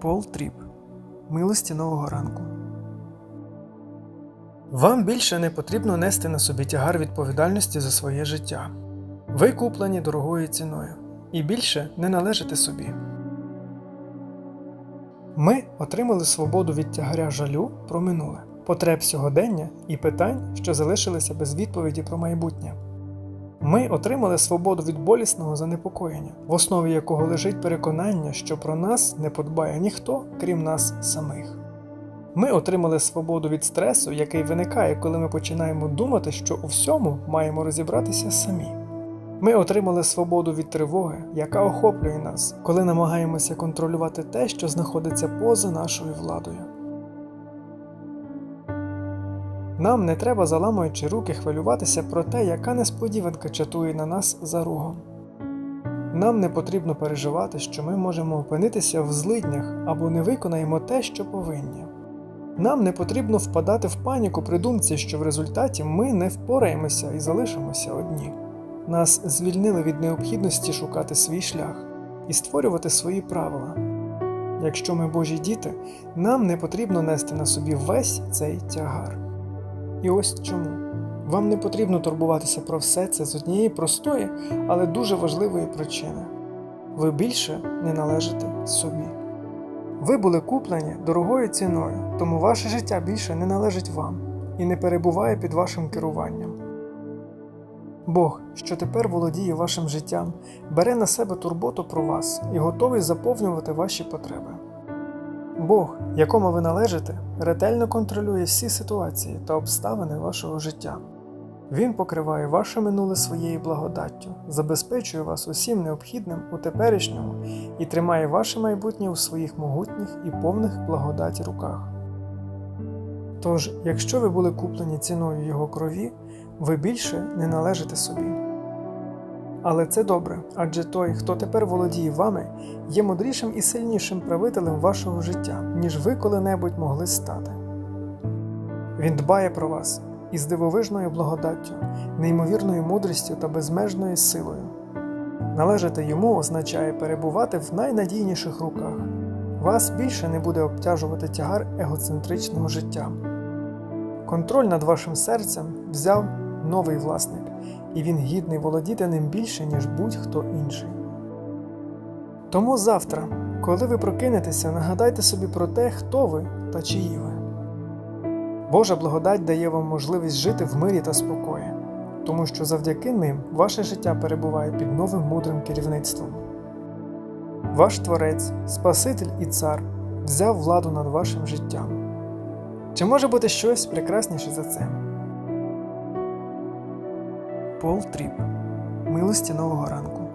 Пол Тріп. Милості нового ранку. Вам більше не потрібно нести на собі тягар відповідальності за своє життя. Ви куплені дорогою ціною і більше не належите собі. Ми отримали свободу від тягаря жалю про минуле, потреб сьогодення і питань, що залишилися без відповіді про майбутнє. Ми отримали свободу від болісного занепокоєння, в основі якого лежить переконання, що про нас не подбає ніхто, крім нас самих. Ми отримали свободу від стресу, який виникає, коли ми починаємо думати, що у всьому маємо розібратися самі. Ми отримали свободу від тривоги, яка охоплює нас, коли намагаємося контролювати те, що знаходиться поза нашою владою. Нам не треба, заламуючи руки, хвилюватися про те, яка несподіванка чатує на нас за рогом. Нам не потрібно переживати, що ми можемо опинитися в злиднях або не виконаємо те, що повинні. Нам не потрібно впадати в паніку при думці, що в результаті ми не впораємося і залишимося одні. Нас звільнили від необхідності шукати свій шлях і створювати свої правила. Якщо ми Божі діти, нам не потрібно нести на собі весь цей тягар. І ось чому. Вам не потрібно турбуватися про все це з однієї простої, але дуже важливої причини. Ви більше не належите собі. Ви були куплені дорогою ціною, тому ваше життя більше не належить вам і не перебуває під вашим керуванням. Бог, що тепер володіє вашим життям, бере на себе турботу про вас і готовий заповнювати ваші потреби. Бог, якому ви належите, ретельно контролює всі ситуації та обставини вашого життя. Він покриває ваше минуле своєю благодаттю, забезпечує вас усім необхідним у теперішньому і тримає ваше майбутнє у своїх могутніх і повних благодаті руках. Тож, якщо ви були куплені ціною Його крові, ви більше не належите собі. Але це добре, адже той, хто тепер володіє вами, є мудрішим і сильнішим правителем вашого життя, ніж ви коли-небудь могли стати. Він дбає про вас із дивовижною благодаттю, неймовірною мудрістю та безмежною силою. Належати йому означає перебувати в найнадійніших руках. Вас більше не буде обтяжувати тягар егоцентричного життя. Контроль над вашим серцем взяв новий власник, і він гідний володіти ним більше, ніж будь-хто інший. Тому завтра, коли ви прокинетеся, нагадайте собі про те, хто ви та чиї ви. Божа благодать дає вам можливість жити в мирі та спокої, тому що завдяки ним ваше життя перебуває під новим мудрим керівництвом. Ваш Творець, Спаситель і Цар взяв владу над вашим життям. Чи може бути щось прекрасніше за це? Пол Тріп. Милості нового ранку.